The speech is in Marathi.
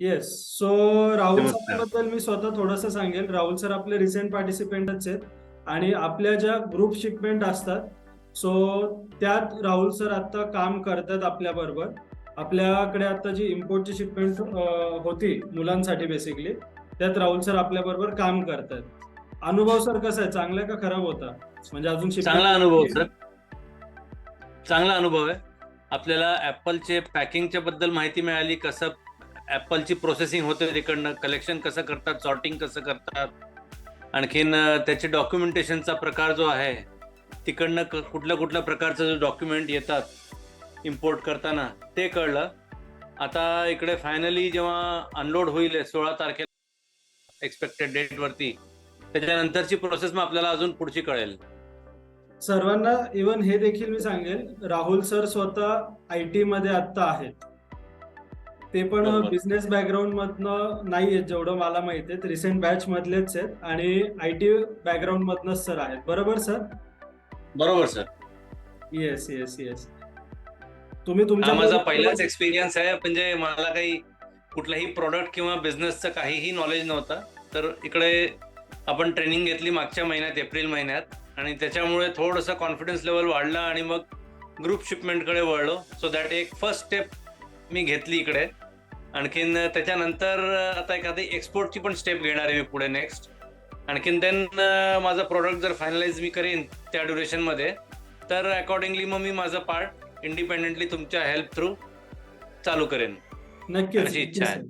Yes so Rahul. सरांबद्दल मी स्वतः थोडंसं सांगेल राहुल सर आपले रिसेंट पार्टिसिपेंटच आहेत आणि आपल्या ज्या ग्रुप शिपमेंट असतात सो त्यात राहुल सर आता काम करतात आपल्या बरोबर. आपल्याकडे आता जी इम्पोर्टची शिपमेंट होती मुलांसाठी बेसिकली त्यात राहुल सर आपल्या बरोबर काम करतात. अनुभव सर कसा आहे? चांगला का खराब होता? म्हणजे अजून चांगला अनुभव सर? चांगला अनुभव आहे. आपल्याला ऍपलचे पॅकिंगच्या बद्दल माहिती मिळाली कसं ॲपलची प्रोसेसिंग होते तिकडनं. कलेक्शन कसं करतात सॉर्टिंग कसं करतात. आणखीन त्याचे डॉक्युमेंटेशनचा प्रकार जो आहे तिकडनं क- कुठल्या कुठल्या प्रकारचं जो डॉक्युमेंट येतात इम्पोर्ट करताना ते कळलं. आता इकडे फायनली जेव्हा अनलोड होईल सोळा तारखेला एक्सपेक्टेड डेटवरती त्याच्यानंतरची प्रोसेस मग आपल्याला अजून पुढची कळेल. सर्वांना इवन हे देखील मी सांगेल राहुल सर स्वतः आय टी मध्ये आता आहेत. ते पण. बिझनेस बॅकग्राऊंड मधनं नाही आहेत जेवढं मला माहिती आहे रिसेंट बॅच मधलेच आहेत आणि आय टी बॅकग्राऊंड मधनच सर आहेत. बरोबर सर बरोबर सर येस येस येस तुम्ही तुमच्या माझा पहिलाच एक्सपिरियन्स आहे. म्हणजे मला काही कुठलाही प्रोडक्ट किंवा बिझनेसचं काहीही नॉलेज नव्हतं. तर इकडे आपण ट्रेनिंग घेतली मागच्या महिन्यात एप्रिल महिन्यात. आणि त्याच्यामुळे थोडंसं कॉन्फिडन्स लेवल वाढला आणि मग ग्रुप शिपमेंटकडे वळलो. सो दॅट एक फर्स्ट स्टेप मी घेतली इकडे. आणखीन त्याच्यानंतर आता एखादी एक्सपोर्टची पण स्टेप घेणार आहे मी पुढे नेक्स्ट आणखीन देन माझा प्रोडक्ट जर फायनलाइज मी करीन त्या ड्युरेशनमध्ये तर अकॉर्डिंगली मग मी माझं पार्ट इंडिपेंडेंटली तुमच्या हेल्प थ्रू चालू करेन. नक्कीच. अशी इच्छा आहे.